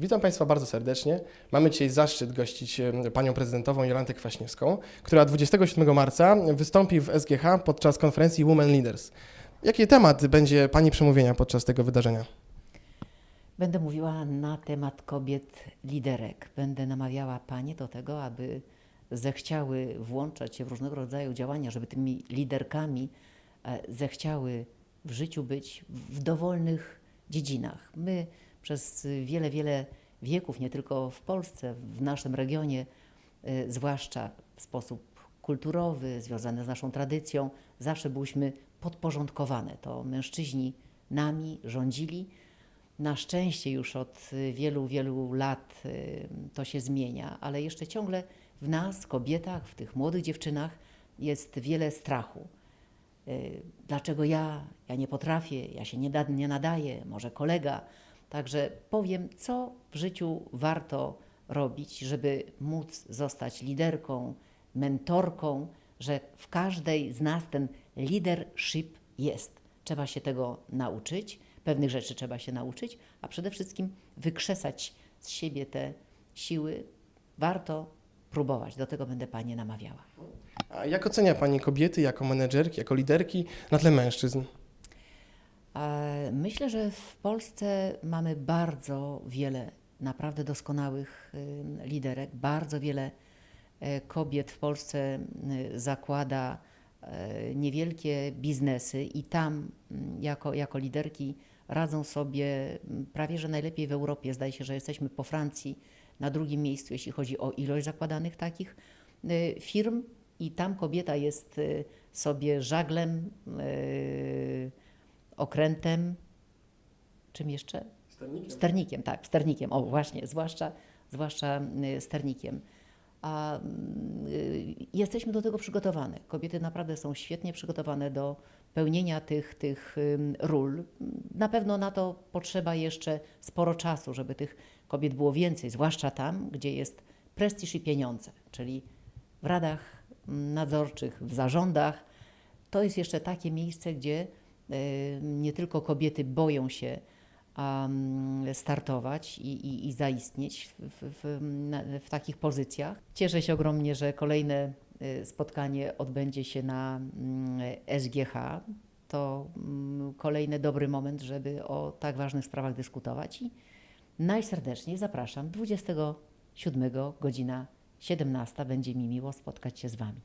Witam Państwa bardzo serdecznie. Mamy dzisiaj zaszczyt gościć panią prezydentową Jolantę Kwaśniewską, która 27 marca wystąpi w SGH podczas konferencji Women Leaders. Jaki temat będzie pani przemówienia podczas tego wydarzenia? Będę mówiła na temat kobiet liderek. Będę namawiała panie do tego, aby zechciały włączać się w różnego rodzaju działania, żeby tymi liderkami e, zechciały w życiu być w dowolnych dziedzinach. My przez wiele, wiele wieków, nie tylko w Polsce, w naszym regionie, e, zwłaszcza w sposób kulturowy, związany z naszą tradycją, zawsze byliśmy podporządkowane. To mężczyźni nami rządzili. Na szczęście już od wielu, wielu lat y, to się zmienia, ale jeszcze ciągle w nas, kobietach, w tych młodych dziewczynach jest wiele strachu. Y, Dlaczego ja? Ja nie potrafię, ja się nie, da, nie nadaję, może kolega. Także powiem, co w życiu warto robić, żeby móc zostać liderką, mentorką, że w każdej z nas ten leadership jest. Trzeba się tego nauczyć, pewnych rzeczy trzeba się nauczyć, a przede wszystkim wykrzesać z siebie te siły. Warto próbować, do tego będę Panie namawiała. A jak ocenia pani kobiety jako menedżerki, jako liderki na tle mężczyzn? E, Myślę, że w Polsce mamy bardzo wiele naprawdę doskonałych liderek. Bardzo wiele e, kobiet w Polsce y, zakłada e, niewielkie biznesy i tam jako, jako liderki radzą sobie prawie że najlepiej w Europie. Zdaje się, że jesteśmy po Francji na drugim miejscu, jeśli chodzi o ilość zakładanych takich y, firm. I tam kobieta jest y, sobie żaglem, y, okrętem, czym jeszcze? Sternikiem, tak, sternikiem, o właśnie, zwłaszcza, zwłaszcza y, sternikiem. A y, jesteśmy do tego przygotowane. Kobiety naprawdę są świetnie przygotowane do pełnienia tych, tych ról. Na pewno na to potrzeba jeszcze sporo czasu, żeby tych kobiet było więcej, zwłaszcza tam, gdzie jest prestiż i pieniądze, czyli w radach mm, nadzorczych, w zarządach. To jest jeszcze takie miejsce, gdzie nie tylko kobiety boją się startować i, i, i zaistnieć w, w, w takich pozycjach. Cieszę się ogromnie, że kolejne y, spotkanie odbędzie się na mm, SGH. To mm, kolejny dobry moment, żeby o tak ważnych sprawach dyskutować i najserdeczniej zapraszam 27 godzina 17 będzie mi miło spotkać się z Wami.